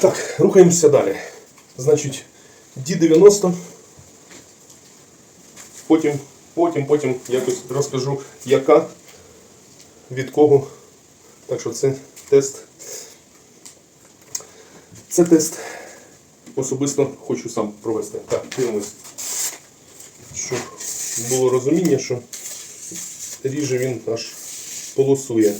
Так, рухаємося далі. Значить, D90. Потім, потім, потім якось розкажу, яка, від кого. Так що це тест. Це тест. Особисто хочу сам провести. Так, дивимось. Щоб було розуміння, що ріже він аж полосує.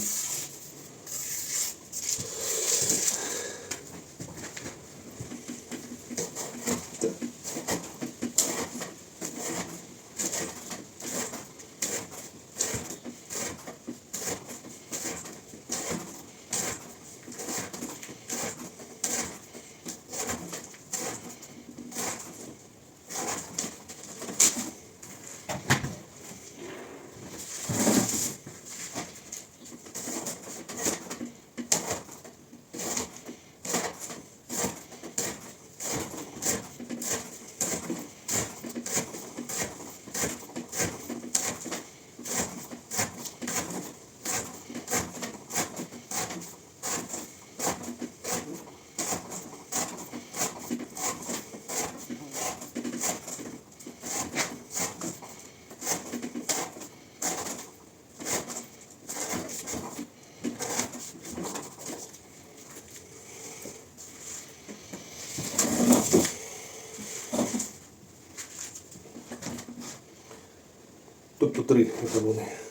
Тобто три еталони. Зараз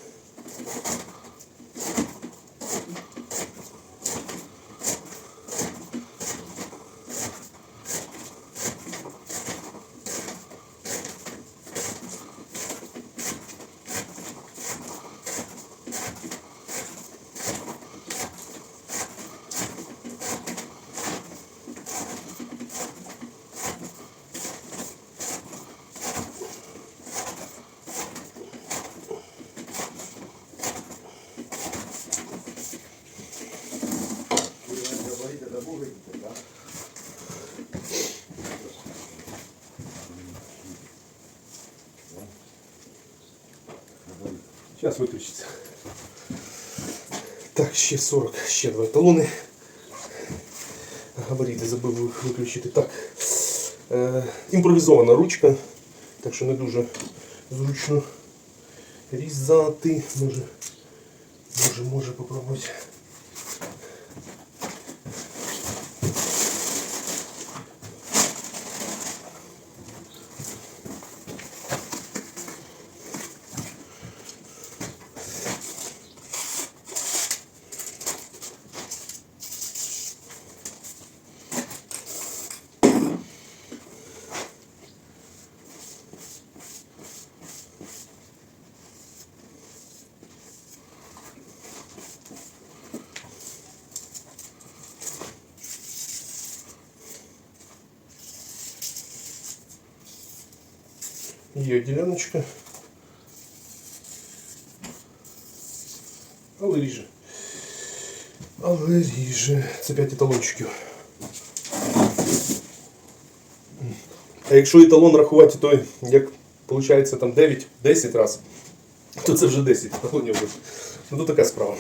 виключиться. Так, ще 40, ще два еталони. Габаріти забув виключити. Так. Е, імпровізована ручка, так що не дуже зручно різати. Може, може, може попробувати. Є діляночка. Але ріже. Але ріже. Це 5 еталончиків. А якщо еталон рахувати, то як виходить там 9-10 разів, то це вже 10 еталонів буде. Ну то така справа.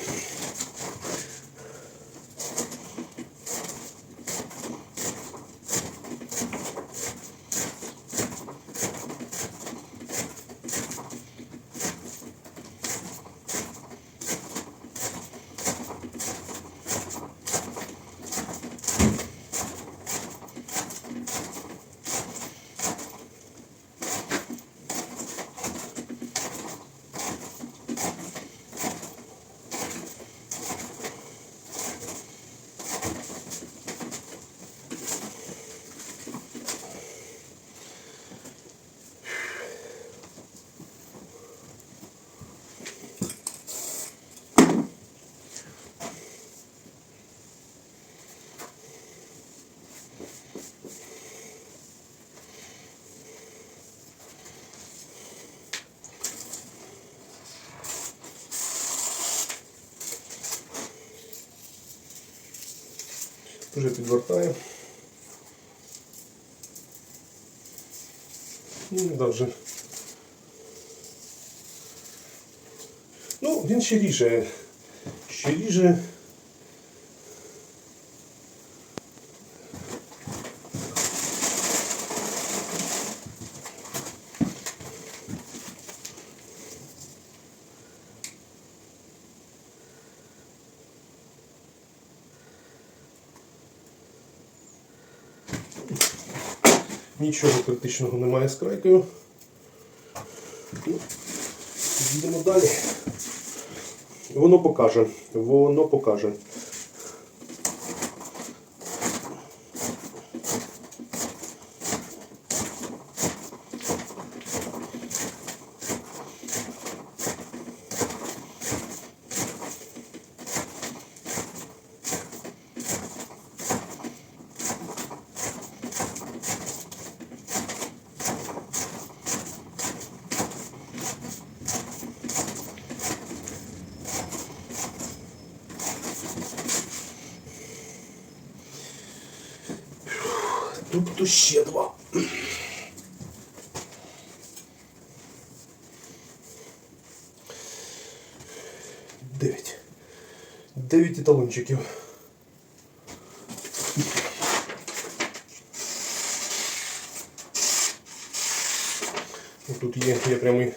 Вже підвертаю. Ну, даже. Ну, він ще ріже. Ще ріже. Нічого критичного немає з крайкою. Їдемо далі. Воно покаже. Воно покаже. Тобто ще два. Дев'ять. Дев'ять еталончиків. Тут є, я прямо і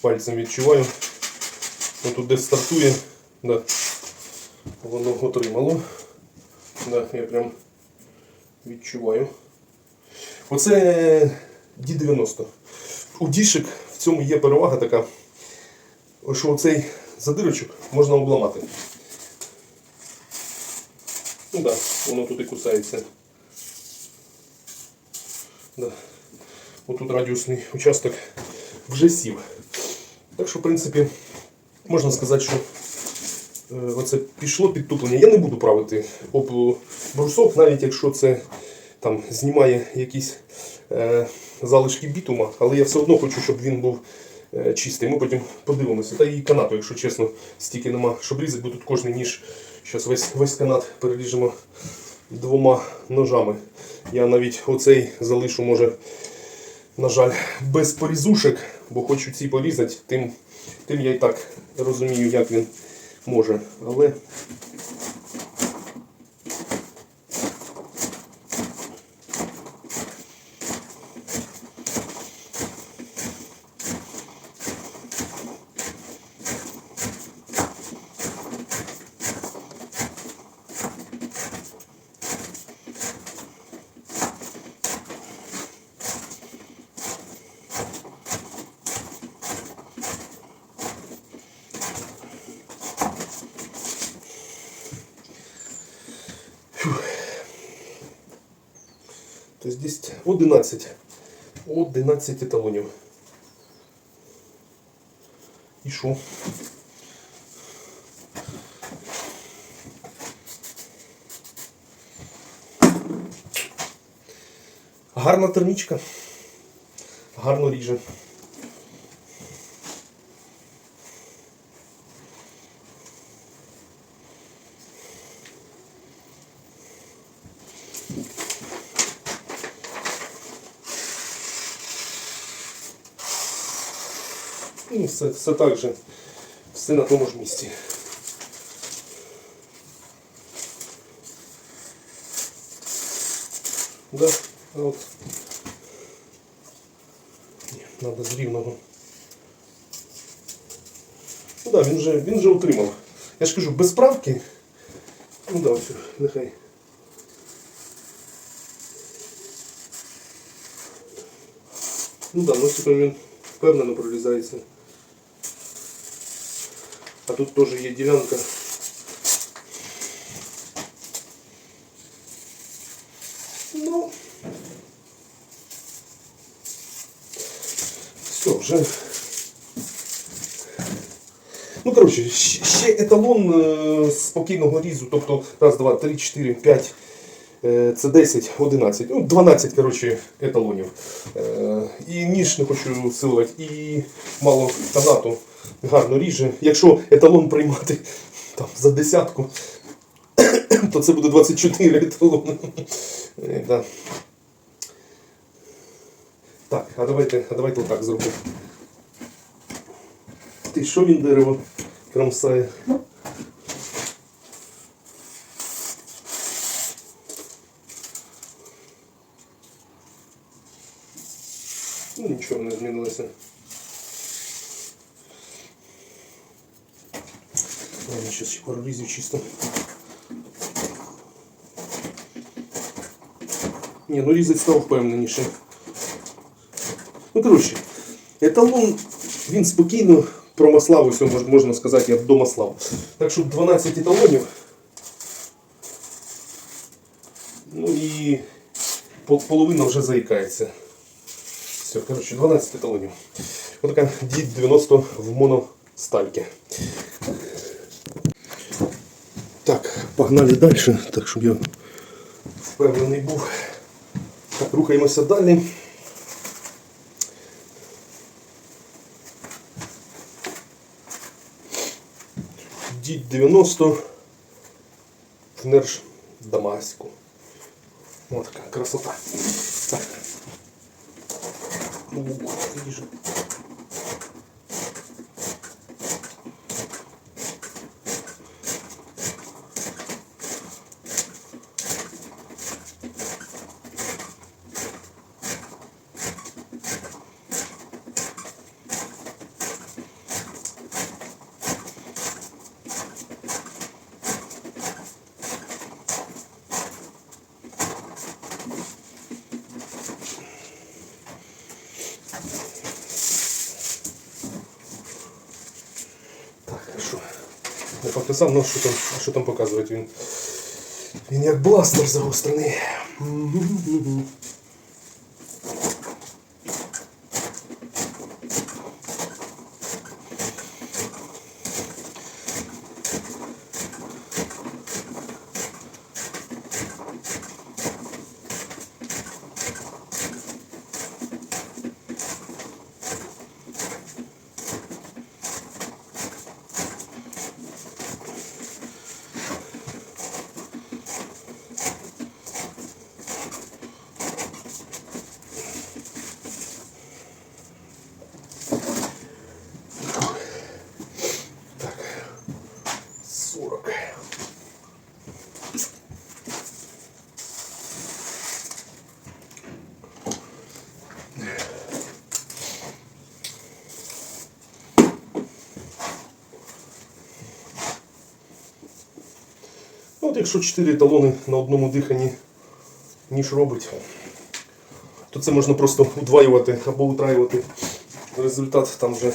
пальцем відчуваю. Тут де стартує, да, воно отримало. Да, я прям відчуваю. Оце D90. У дішик в цьому є перевага така, що оцей задирочок можна обламати. Ну да, воно тут і кусається. Да. Отут радіусний участок вже сів. Так що, в принципі, можна сказати, що оце пішло підтуплення. Я не буду правити об брусок, навіть якщо це там знімає якісь е, залишки бітума, але я все одно хочу, щоб він був е, чистий. Ми потім подивимося. Та і канату, якщо чесно, стільки нема, щоб різати, бо тут кожний ніж. Зараз весь, весь канат переріжемо двома ножами. Я навіть оцей залишу, може, на жаль, без порізушек, бо хочу ці порізати, тим, тим я і так розумію, як він може. Але Тобто здесь 11. 11 еталонів. І що? Гарна термічка. Гарно ріже. Ну, все, все так же. Все на тому ж місці. Да, от. Ні, Надо з рівного. Ну да, він вже, він вже отримав. Я ж кажу, без правки. Ну да, ось, нехай. Ну да, носиком він впевнено прорізається. А тут теж є ділянка. Ну. Все, вже. Ну, коротше, ще еталон е, спокійного різу, тобто раз, два, три, чотири, п'ять. е, Це 10, 11, ну 12 коротше, еталонів. Е, І ніж не хочу силувати, і мало канату гарно ріже. Якщо еталон приймати там, за десятку, то це буде 24 еталони. Е. Так, а давайте, а давайте отак зробимо. Ти що він дерево кромсає? Ладно, сейчас ще пару різів чисто. Ні, ну різать став впевненіше. Ну, коротше, еталон, він спокійно промаслав, ось мож- можна сказати, як домаслав. Так що 12 еталонів. Ну і пол- половина вже заїкається. Все, коротше, 12 еталонів. Ось така дід 90 в моностальки. Погнали далі, так щоб я впевнений був. Так, рухаємося далі. Дід 90 в Нерж Дамаську. Ось така красота. Так. Ну, Не ну що там, що там показувати він. Він як бластер загострений. От якщо 4 талони на одному диханні ніж робить, то це можна просто удваювати або утраювати. Результат там вже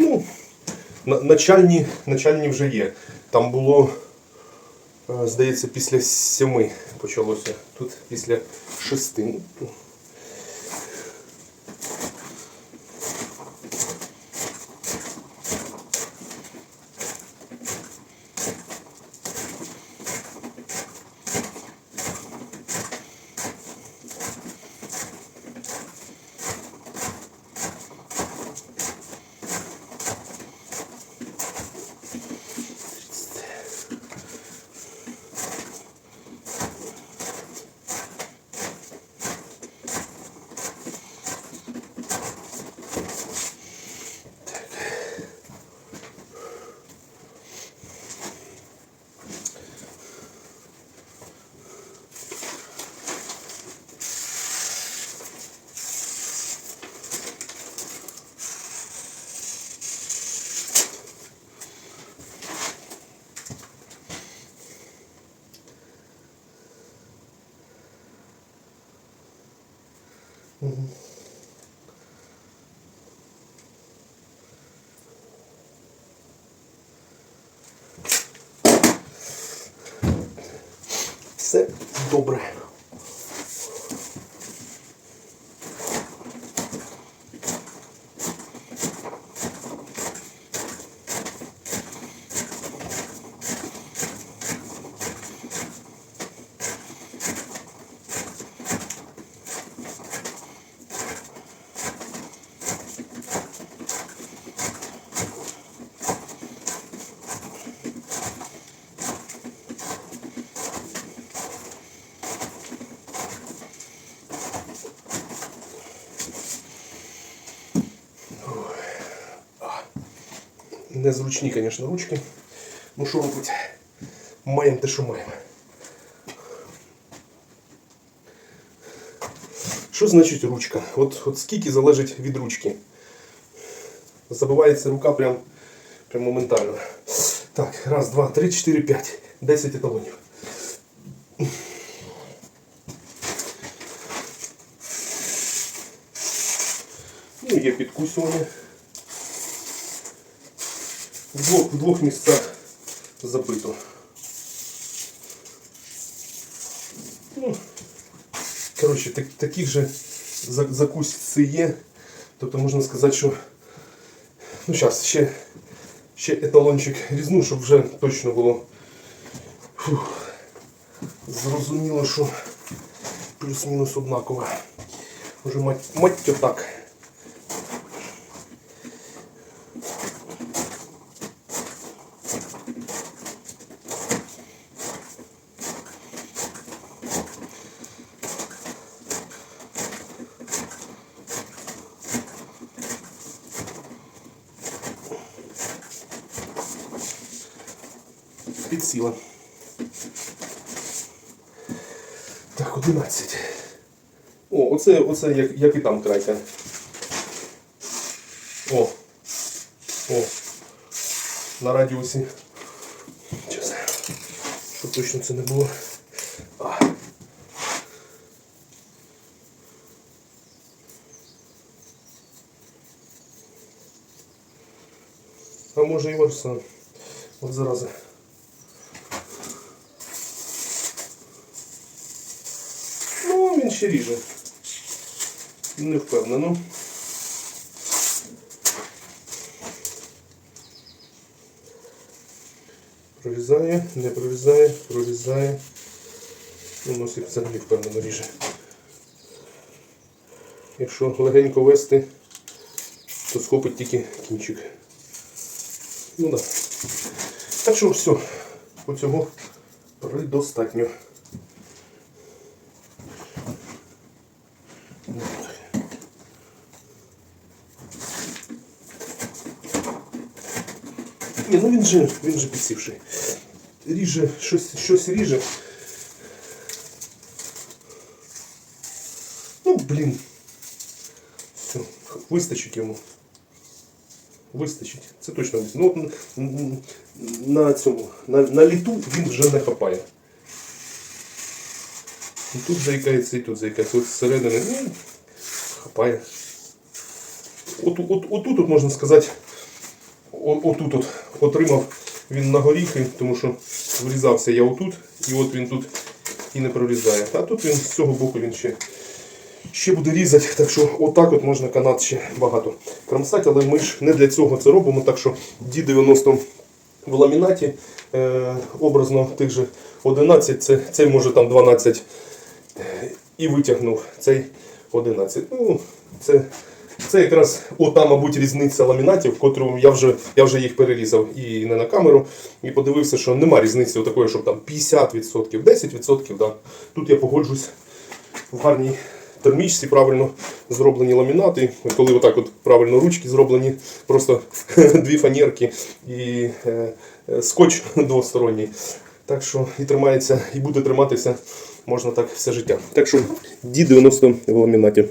Ну, на- начальні, начальні вже є. Там було, е, здається, після сьоми почалося. Тут після шести. Все добре. Незручні, звісно, ручки. Ну що робити? Маємо те, що маємо. Що значить ручка? От, от скільки залежить від ручки. Забивається рука прям, прям моментально. Так, раз, два, три, чотири, п'ять. Десять еталонів. Ну, є підкусування. В двох, в двох місцях забито. Ну, коротше, так, таких же за- закусці є. Тобто можна сказати, що ну зараз ще, ще еталончик різну, щоб вже точно було фух, зрозуміло, що плюс-мінус однаково. Уже мать, мать так. Підсіла. Так, 11. О, оце, оце як, як і там крайка. О. О. На радіусі. Щас. Щоб точно це не було. А. А може і ось сам. От зараза. Ну, він ще ріже. Не впевнено. Прорізає, не прорізає, прорізає. Ну, носик взагалі впевнено ріже. Якщо легенько вести, то схопить тільки кінчик. Ну так. Да. Так що все, оцього предостатньо. Ні, ну він же, він же підсівший. Ріже, щось, щось ріже. Ну, блін. Все, вистачить йому. Вистачить. Це точно вистачить. Ну, от на цьому, на, на літу він вже не хапає. І тут заїкається, і тут заїкається. Ось зсередини, ну, хапає. От, от, отут, от, можна сказати, отут от отримав він на горіхи, тому що врізався я отут, і от він тут і не прорізає. А тут він з цього боку він ще, ще буде різати, так що отак от можна канат ще багато кромсати, але ми ж не для цього це робимо, так що D90 в ламінаті е, образно тих же 11, це, цей може там 12 е, і витягнув цей 11. Ну, це, це якраз ота, мабуть, різниця ламінатів, котру я вже, я вже їх перерізав і не на камеру, і подивився, що нема різниці такої, щоб там 50%, 10%. Да. Тут я погоджусь в гарній термічці правильно зроблені ламінати. Коли отак от правильно ручки зроблені, просто дві фанерки і е, е, скотч двосторонній. Так що і тримається, і буде триматися можна так все життя. Так що D90 в ламінаті.